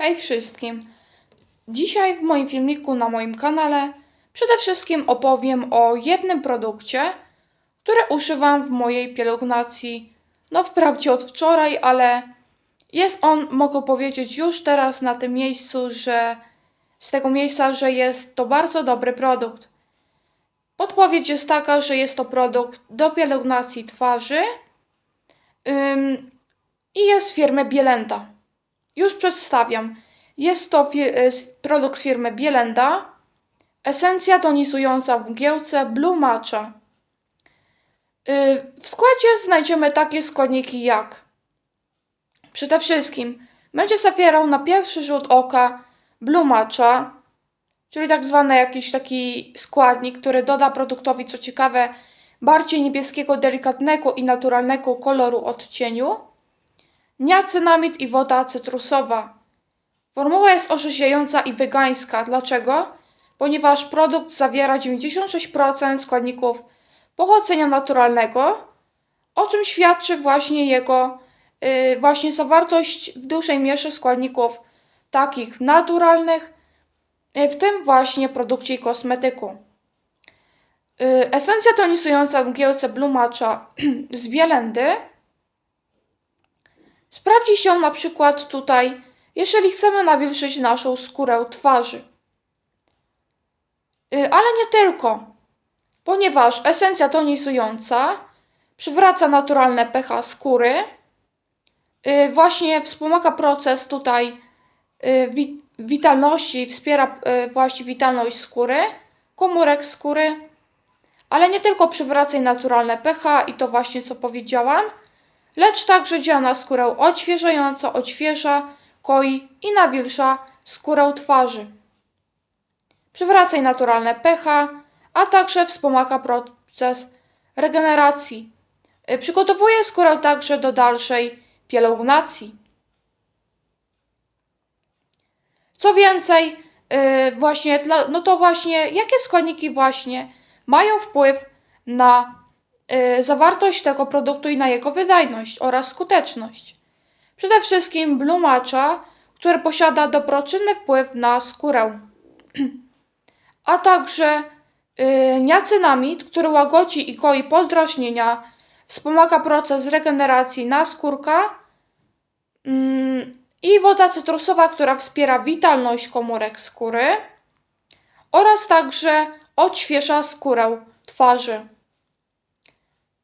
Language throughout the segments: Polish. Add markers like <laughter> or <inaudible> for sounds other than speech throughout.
Hej wszystkim! Dzisiaj w moim filmiku na moim kanale przede wszystkim opowiem o jednym produkcie, który używam w mojej pielęgnacji. No wprawdzie od wczoraj, ale jest on, mogę powiedzieć już teraz na tym miejscu, że z tego miejsca, że jest to bardzo dobry produkt. Podpowiedź jest taka, że jest to produkt do pielęgnacji twarzy ym, i jest firmy Bielenda. Już przedstawiam. Jest to s- produkt firmy Bielenda. Esencja tonizująca w mgiełce Blue Matcha. Y, W składzie znajdziemy takie składniki jak Przede wszystkim będzie zawierał na pierwszy rzut oka Blue Matcha, czyli tak zwany jakiś taki składnik, który doda produktowi, co ciekawe, bardziej niebieskiego, delikatnego i naturalnego koloru odcieniu. Niacynamid i woda cytrusowa. Formuła jest orzeźwiająca i wegańska. Dlaczego? Ponieważ produkt zawiera 96% składników pochodzenia naturalnego, o czym świadczy właśnie jego yy, właśnie zawartość w dużej mierze składników takich naturalnych, yy, w tym właśnie produkcie i kosmetyku. Yy, esencja tonizująca w mgiełce Blue Matcha <clears throat> z Bielendy Sprawdzi się na przykład tutaj, jeżeli chcemy nawilżyć naszą skórę twarzy. Y, Ale nie tylko, ponieważ esencja tonizująca przywraca naturalne pH skóry, y, właśnie wspomaga proces tutaj y, wi- witalności, wspiera właśnie witalność skóry, komórek skóry, ale nie tylko przywraca naturalne pH i to właśnie co powiedziałam, lecz także działa na skórę odświeżająco, odświeża, koi i nawilża skórę twarzy. Przywraca jej naturalne pH, a także wspomaga proces regeneracji. Przygotowuje skórę także do dalszej pielęgnacji. Co więcej, y, właśnie no to właśnie jakie składniki właśnie mają wpływ na zawartość tego produktu i na jego wydajność oraz skuteczność. Przede wszystkim Blue Matcha, który posiada dobroczynny wpływ na skórę, <clears throat> a także y, niacynamid, który łagodzi i koi podrażnienia, wspomaga proces regeneracji naskórka mm, i woda cytrusowa, która wspiera witalność komórek skóry oraz także odświeża skórę twarzy.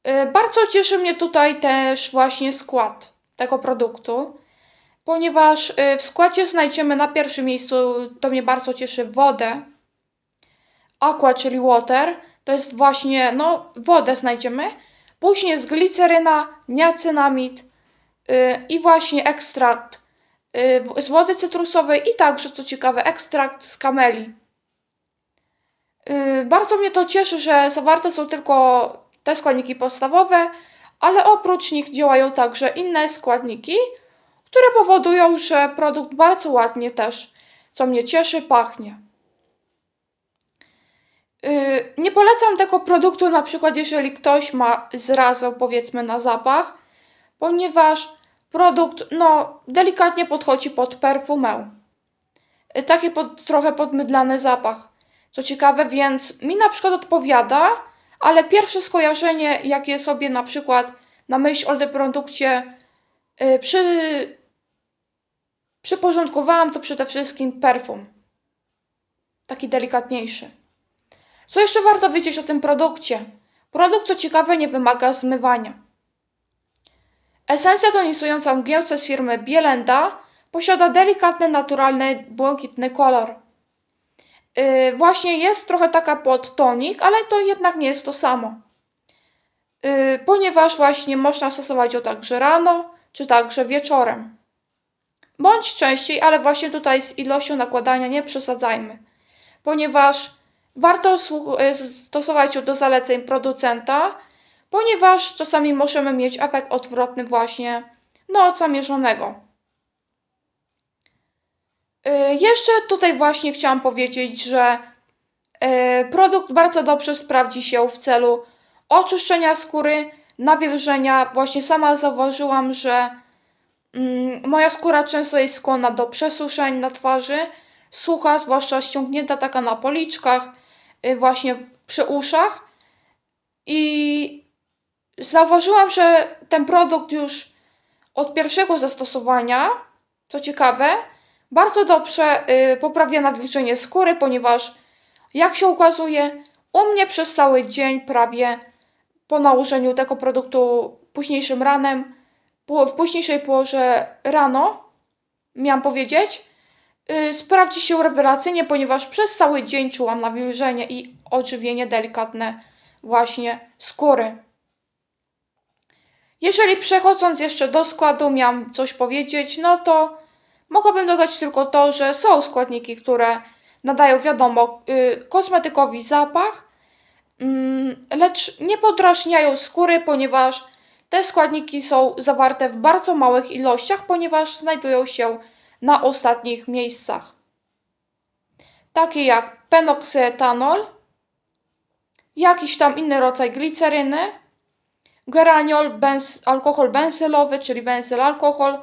Y, Bardzo cieszy mnie tutaj też właśnie skład tego produktu, ponieważ y, w składzie znajdziemy na pierwszym miejscu, to mnie bardzo cieszy, wodę. Aqua, czyli water, to jest właśnie, no, wodę znajdziemy. Później jest gliceryna, niacynamid y, i właśnie ekstrakt y, w- z wody cytrusowej i także, co ciekawe, ekstrakt z kameli. Y, Bardzo mnie to cieszy, że zawarte są tylko te składniki podstawowe, ale oprócz nich działają także inne składniki, które powodują, że produkt bardzo ładnie też, co mnie cieszy, pachnie. Y, Nie polecam tego produktu na przykład, jeżeli ktoś ma zrazę, powiedzmy, na zapach, ponieważ produkt, no, delikatnie podchodzi pod perfumę. Y, Taki pod, trochę podmydlany zapach. Co ciekawe, więc mi na przykład odpowiada, ale pierwsze skojarzenie, jakie sobie na przykład na myśl o tym produkcie y, przy, przyporządkowałam, to przede wszystkim perfum. Taki delikatniejszy. Co jeszcze warto wiedzieć o tym produkcie? Produkt, co ciekawe, nie wymaga zmywania. Esencja tonizująca mgiełce z firmy Bielenda posiada delikatny, naturalny, błękitny kolor. Yy, właśnie jest trochę taka pod tonik, ale to jednak nie jest to samo. Yy, ponieważ właśnie można stosować ją także rano, czy także wieczorem. Bądź częściej, ale właśnie tutaj z ilością nakładania nie przesadzajmy, ponieważ warto y, stosować ją do zaleceń producenta, ponieważ czasami możemy mieć efekt odwrotny właśnie no, od zamierzonego. Y, Jeszcze tutaj właśnie chciałam powiedzieć, że y, produkt bardzo dobrze sprawdzi się w celu oczyszczenia skóry, nawilżenia. Właśnie sama zauważyłam, że Mm, moja skóra często jest skłonna do przesuszeń na twarzy, sucha, zwłaszcza ściągnięta taka na policzkach, y, właśnie przy uszach. I zauważyłam, że ten produkt już od pierwszego zastosowania, co ciekawe, bardzo dobrze y, poprawia nawilżenie skóry, ponieważ jak się ukazuje, u mnie przez cały dzień prawie po nałożeniu tego produktu późniejszym ranem, w późniejszej porze rano, miałam powiedzieć, yy, sprawdzi się rewelacyjnie, ponieważ przez cały dzień czułam nawilżenie i odżywienie delikatne właśnie skóry. Jeżeli przechodząc jeszcze do składu miałam coś powiedzieć, no to mogłabym dodać tylko to, że są składniki, które nadają, wiadomo, yy, kosmetykowi zapach, mm, lecz nie podrażniają skóry, ponieważ te składniki są zawarte w bardzo małych ilościach, ponieważ znajdują się na ostatnich miejscach. Takie jak penoksyetanol, jakiś tam inny rodzaj gliceryny, geraniol, bens, alkohol benzylowy, czyli benzyl alkohol,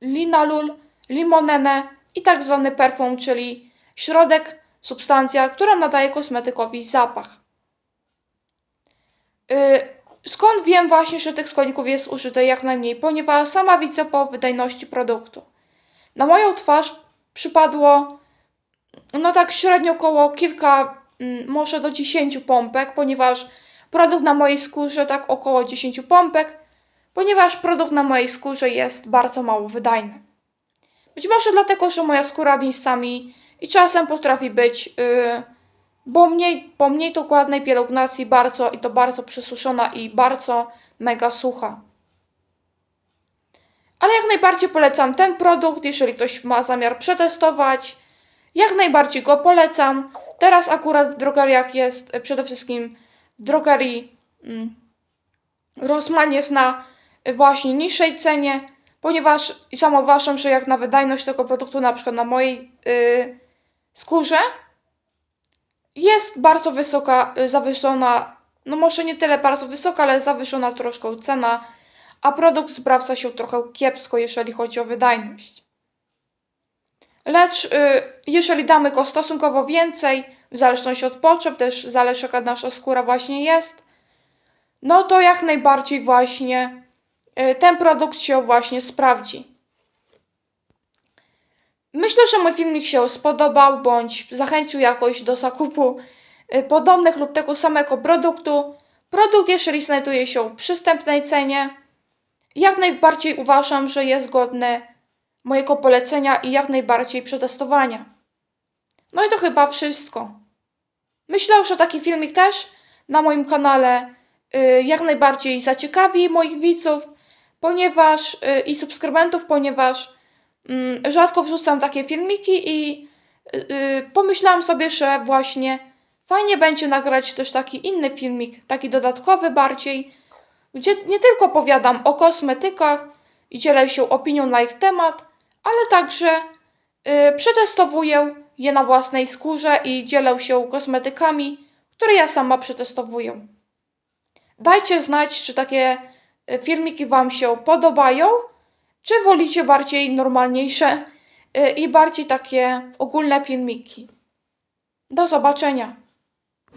linalul, limonenę i tak zwany perfum, czyli środek, substancja, która nadaje kosmetykowi zapach. Yy, skąd wiem właśnie, że tych składników jest użyte jak najmniej? Ponieważ sama widzę po wydajności produktu. Na moją twarz przypadło no tak średnio około kilka, mm, może do 10 pompek, ponieważ produkt na mojej skórze tak około 10 pompek, ponieważ produkt na mojej skórze jest bardzo mało wydajny. Być może dlatego, że moja skóra miejscami i czasem potrafi być, yy, bo mniej, po mniej dokładnej pielęgnacji bardzo i to bardzo przesuszona i bardzo mega sucha. Ale jak najbardziej polecam ten produkt, jeżeli ktoś ma zamiar przetestować. Jak najbardziej go polecam. Teraz akurat w drogeriach jest e, przede wszystkim w drogerii mm, Rossmann jest na e, właśnie niższej cenie, ponieważ i uważam, że jak na wydajność tego produktu, na przykład na mojej yy, skórze, jest bardzo wysoka, y, zawyżona, no może nie tyle bardzo wysoka, ale zawyżona troszkę cena, a produkt sprawdza się trochę kiepsko, jeżeli chodzi o wydajność. Lecz y, jeżeli damy go stosunkowo więcej, w zależności od potrzeb, też zależy jaka nasza skóra właśnie jest, no to jak najbardziej właśnie ten produkt się właśnie sprawdzi. Myślę, że mój filmik się spodobał, bądź zachęcił jakoś do zakupu y, podobnych lub tego samego produktu. Produkt, jeżeli znajduje się w przystępnej cenie, jak najbardziej uważam, że jest godny mojego polecenia i jak najbardziej przetestowania. No i to chyba wszystko. Myślę, że taki filmik też na moim kanale y, jak najbardziej zaciekawi moich widzów, ponieważ y, i subskrybentów, ponieważ mm, rzadko wrzucam takie filmiki i y, y, pomyślałam sobie, że właśnie fajnie będzie nagrać też taki inny filmik, taki dodatkowy bardziej, gdzie nie tylko powiadam o kosmetykach i dzielę się opinią na ich temat, ale także przetestowuję je na własnej skórze i dzielę się kosmetykami, które ja sama przetestowuję. Dajcie znać, czy takie filmiki Wam się podobają, czy wolicie bardziej normalniejsze y, i bardziej takie ogólne filmiki. Do zobaczenia.